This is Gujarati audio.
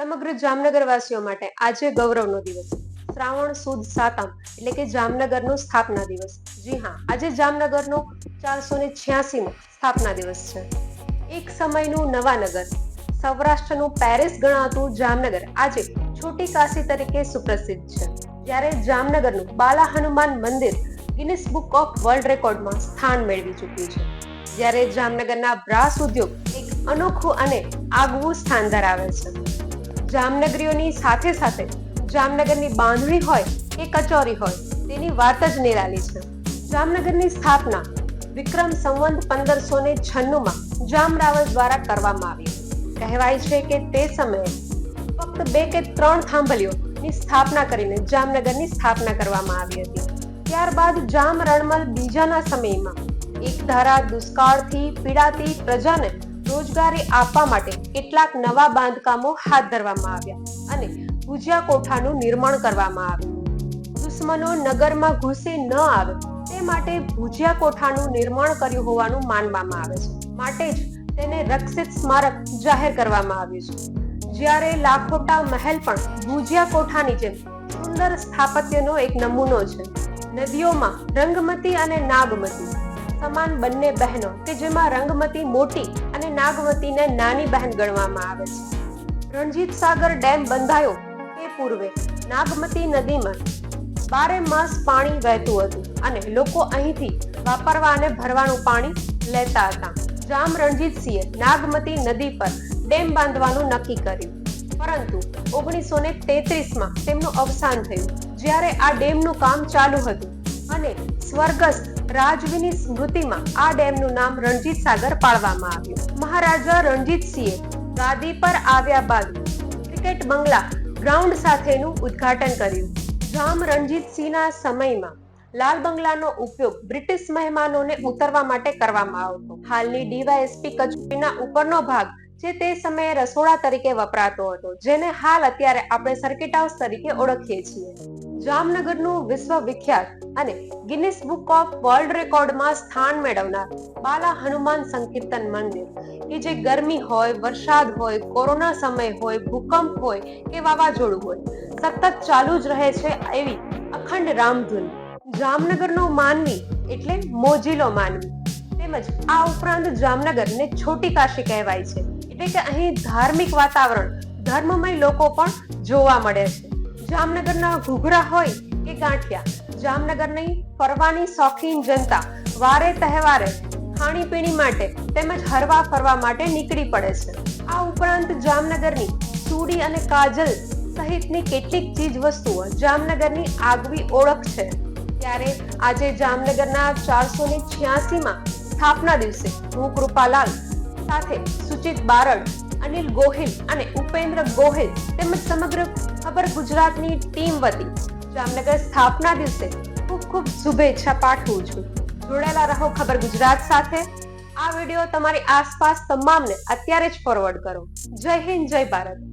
સમગ્ર જામનગર વાસીઓ માટે આજે ગૌરવનો દિવસ શ્રાવણ સુદ સાતમ એટલે કે જામનગરનો સ્થાપના દિવસ. જી હા, આજે જામનગરનો ચારસો ને છ્યાસીમો સ્થાપના દિવસ છે. એક સમયનું નવાનગર સૌરાષ્ટ્રનું પેરિસ ગણાતું જામનગર આજે છોટી કાશી તરીકે સુપ્રસિદ્ધ છે. જ્યારે જામનગરનું બાલા હનુમાન મંદિર ગિનિસ બુક ઓફ વર્લ્ડ રેકોર્ડમાં સ્થાન મેળવી ચૂક્યું છે. જ્યારે જામનગરના બ્રાસ ઉદ્યોગ એક અનોખું અને આગવું સ્થાન ધરાવે છે. જામનગરીઓની સાથે સાથે જામનગરની બાંધણી હોય કે કચોરી હોય, તેની વાત જ નિરાલી છે. જામનગરની સ્થાપના વિક્રમ સંવંત પંદરસો ને છન્નુંમાં જામ રાવલ દ્વારા કરવામાં આવી. કહેવાય છે કે તે સમયે ફક્ત બે કે ત્રણ થાંભલીઓની સ્થાપના કરીને જામનગરની સ્થાપના કરવામાં આવી હતી. ત્યારબાદ જામ રણમલ બીજાના સમયમાં એક ધારા દુષ્કાળથી પીડાતી પ્રજાને રોજગારી આપવા માટે કેટલાક નવા બાંધકામો હાથ ધરવામાં આવ્યા અને ભુજિયા કોઠાનું નિર્માણ કરવામાં આવ્યું. દુશ્મનો નગરમાં ઘૂસી ન આવે તે માટે ભુજિયા કોઠાનું નિર્માણ કર્યું હોવાનું માનવામાં આવે છે. માટે જ તેને રક્ષિત સ્મારક જાહેર કરવામાં આવ્યું છે. જ્યારે લાખોટા મહેલ પણ ભુજિયા કોઠાની જેમ સુંદર સ્થાપત્યનો એક નમૂનો છે. નદીઓમાં રંગમતી અને નાગમતી સમાન બંને બહેનો કે જેમાં રંગમતી મોટી અને નાગમતીને નાની બહેન ગણવામાં આવે છે. રણજીત સાગર ડેમ બંધાયો તે પૂર્વે નાગમતી નદીમાં બારે માસ પાણી વહેતું હતું અને લોકો અહીંથી વાપરવા અને ભરવાનું પાણી લેતા હતા. જામ રણજીતસિંહે નાગમતી નદી પર ડેમ બાંધવાનું નક્કી કર્યું. પરંતુ ઓગણીસો ને તેત્રીસમાં તેમનું અવસાન થયું. જ્યારે આ ડેમનું કામ ચાલુ હતું અને સ્વર્ગસ્થ રાજવીની સ્મૃતિમાં આ ડેમનું નામ રણજીત સાગર પાડવામાં આવ્યું. મહારાજા રણજીતસિંહે ગાદી પર આવ્યા બાદ ક્રિકેટ બંગલા ગ્રાઉન્ડ સાથેનું ઉદ્ઘાટન કર્યું. રામ રણજીતસિંહના સમયમાં લાલ બંગલાનો ઉપયોગ બ્રિટિશ મહેમાનોને ઉતરવા માટે કરવામાં આવતો હાલની ડીવાયએસપી કચેરીના ઉપરનો ભાગ જે તે સમયે રસોડા તરીકે વપરાતો હતો, જેને હાલ અત્યારે આપણે સર્કિટ હાઉસ તરીકે ઓળખીએ છીએ. જામનગરનું વિશ્વ વિખ્યાત અને ગિનિસ બુક ઓફ વર્લ્ડ રેકોર્ડમાં સ્થાન મેળવનાર બાલા હનુમાન સંકીર્તન મંદિર. કે જે ગરમી હોય, વરસાદ હોય, કોરોના સમય હોય, ભૂકંપ હોય કે વાવાઝોડું હોય. સતત ચાલુ જ રહે છે એવી અખંડ રામધૂન. જામનગરનો માનવી એટલે મોજીલો માનવી. તેમજ આ ઉપરાંત જામનગરને છોટી કાશી કહેવાય છે. એટલે કે અહીં ધાર્મિક વાતાવરણ, ધર્મમય લોકો પણ જોવા મળે છે. જામનગરના ઘૂઘરા હોય કે ગાંઠિયા, જામનગરની ફરવાની શોખીન જનતા વારે તહેવારે ખાણીપીણી માટે તેમજ હરવા ફરવા માટે નીકળી પડે છે. આ ઉપરાંત જામનગરની ચૂડી અને કાજલ સહિતની કેટલીક ચીજ વસ્તુઓ જામનગરની આગવી ઓળખ છે. ત્યારે આજે જામનગરના ચારસો ને છ્યાસીમાં સ્થાપના દિવસે હું કૃપાલાલ સાથે સુચિત બારડ અનિલ ગોહિલ અને ઉપેન્દ્ર ગોહિલ તેમજ સમગ્ર ખબર ગુજરાતની ટીમ વતી જામનગર સ્થાપના દિવસે ખૂબ ખૂબ શુભેચ્છા પાઠવું છું. જોડાયેલા રહો ખબર ગુજરાત સાથે. આ વીડિયો તમારી આસપાસ તમામને અત્યારે જ ફોરવર્ડ કરો. જય હિન્દ, જય ભારત.